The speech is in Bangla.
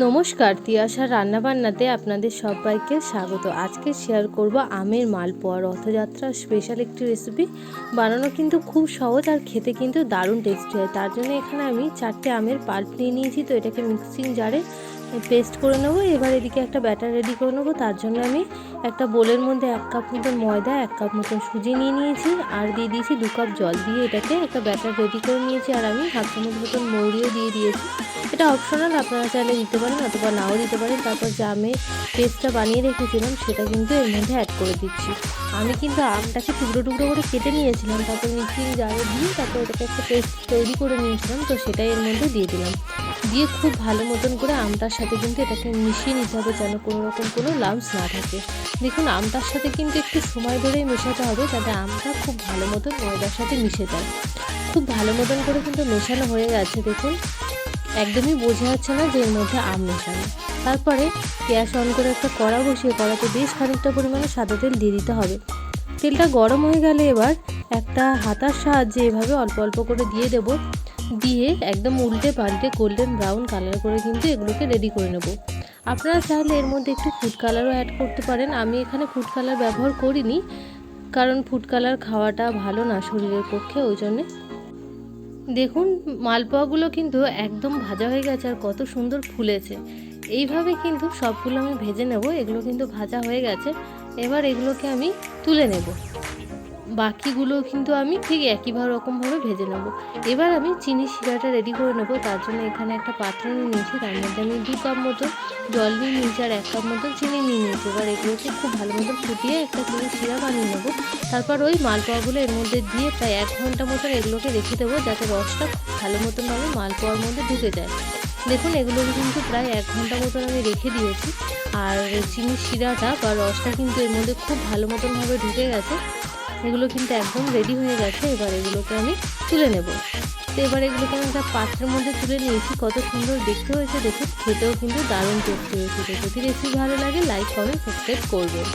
নমস্কার, তিয়াশার রান্নাবান্নাতে আপনাদের সবাইকে স্বাগত। আজকে শেয়ার করব আমের মালপোয়া রথযাত্রা স্পেশাল একটি রেসিপি বানানো কিন্তু খুব সহজ আর খেতে কিন্তু দারুণ টেস্টি হয়। তার জন্য এখানে আমি চারটে আমের পাল্প নিয়ে নিয়েছি, তো এটাকে মিক্সিং জারে পেস্ট করে নেব। এবার এদিকে একটা ব্যাটার রেডি করে নেব। তার জন্য আমি একটা বোলের মধ্যে এক কাপ মতন ময়দা, এক কাপ মতন সুজি নিয়ে নিয়েছি। আর দিয়ে দিয়েছি দু কাপ জল। দিয়ে এটাকে একটা ব্যাটার রেডি করে নিয়েছি। আর আমি হাফ চামচ মতন মৌরিও দিয়ে দিয়েছি। এটা অপশনাল, আপনারা চাইলে দিতে পারেন অথবা নাও দিতে পারেন। তারপর যে আমি পেস্টটা বানিয়ে রেখেছিলাম, সেটা কিন্তু এর মধ্যে অ্যাড করে দিচ্ছি। আমি কিন্তু আমটাকে টুকরো টুকরো করে কেটে নিয়েছিলাম। তারপর মিক্সিং জারে দিয়ে তারপর এটাকে একটা পেস্ট তৈরি করে নিয়েছিলাম। তো সেটাই এর মধ্যে দিয়ে দিলাম। দিয়ে খুব ভালো মতন করে আমটার সাথে কিন্তু এটাকে মিশিয়ে নিতে হবে যেন কোনো রকম কোনো লামস না থাকে। দেখুন, আমটার সাথে কিন্তু একটু সময় ধরেই মেশাতে হবে যাতে আমটা খুব ভালো মতন ময়দার সাথে মিশে যায়। খুব ভালো মতন করে কিন্তু মেশানো হয়ে গেছে, দেখুন। একদমই বোঝা যাচ্ছে না যে এর মধ্যে আম মেশানো। তারপরে গ্যাস অন করে একটা কড়া বসিয়ে, কড়াতে বেশ খানিকটা পরিমাণে সাদা তেল দিয়ে দিতে হবে। তেলটা গরম হয়ে গেলে এবার একটা হাতার সাহায্যে এভাবে অল্প অল্প করে দিয়ে দেব। দিয়ে একদম উল্টে পাল্টে গোল্ডেন ব্রাউন কালার করে কিন্তু এগুলোকে রেডি করে নেব। আপনারা চাইলে এর মধ্যে একটু ফুড কালারও অ্যাড করতে পারেন। আমি এখানে ফুড কালার ব্যবহার করিনি, কারণ ফুড কালার খাওয়াটা ভালো না শরীরের পক্ষে, ওই জন্যে। দেখুন, মালপোয়াগুলো কিন্তু একদম ভাজা হয়ে গেছে আর কত সুন্দর ফুলেছে। এইভাবে কিন্তু সবগুলো আমি ভেজে নেব, এগুলো কিন্তু ভাজা হয়ে গেছে। এবার এগুলোকে আমি তুলে নেব। বাকিগুলো কিন্তু আমি ঠিক একইভাবে রকমভাবে ভেজে নেব। এবার আমি চিনি শিরাটা রেডি করে নেব, তার জন্য এখানে একটা পাত্র নিয়ে নিয়েছি, তার মধ্যে আমি দু কাপ মতো জল নিয়ে নিয়েছি আর এক কাপ মতো চিনি নিয়ে নিয়েছি। এবার এগুলোকে খুব ভালো মতো ফুটিয়ে একটা চিনি শিরা বানিয়ে নেব। তারপর ওই মালপোয়াগুলো এর মধ্যে দিয়ে প্রায় এক ঘণ্টা মতন এগুলোকে রেখে দেবো, যাতে রসটা ভালো মতনভাবে মালপোয়ার মধ্যে ঢুকে যায়। দেখুন এগুলোকে কিন্তু প্রায় এক ঘণ্টা মতন আমি রেখে দিয়েছি। আর চিনির শিরাটা বা রসটা কিন্তু এর মধ্যে খুব ভালো মতনভাবে ঢুকে গেছে। এগুলো কিন্তু একদম রেডি হয়ে গেছে, এবার এগুলোকে আমি তুলে নেব। তো এবার এগুলোকে আমি একটা পাত্রের মধ্যে তুলে নিয়েছি, কত সুন্দর দেখতে হয়েছে, দেখুন, খেতেও কিন্তু দারুণ টেস্টি হয়েছে। যদি রেসিপি ভালো লাগে লাইক কমেন্ট সাবস্ক্রাইব করবেন।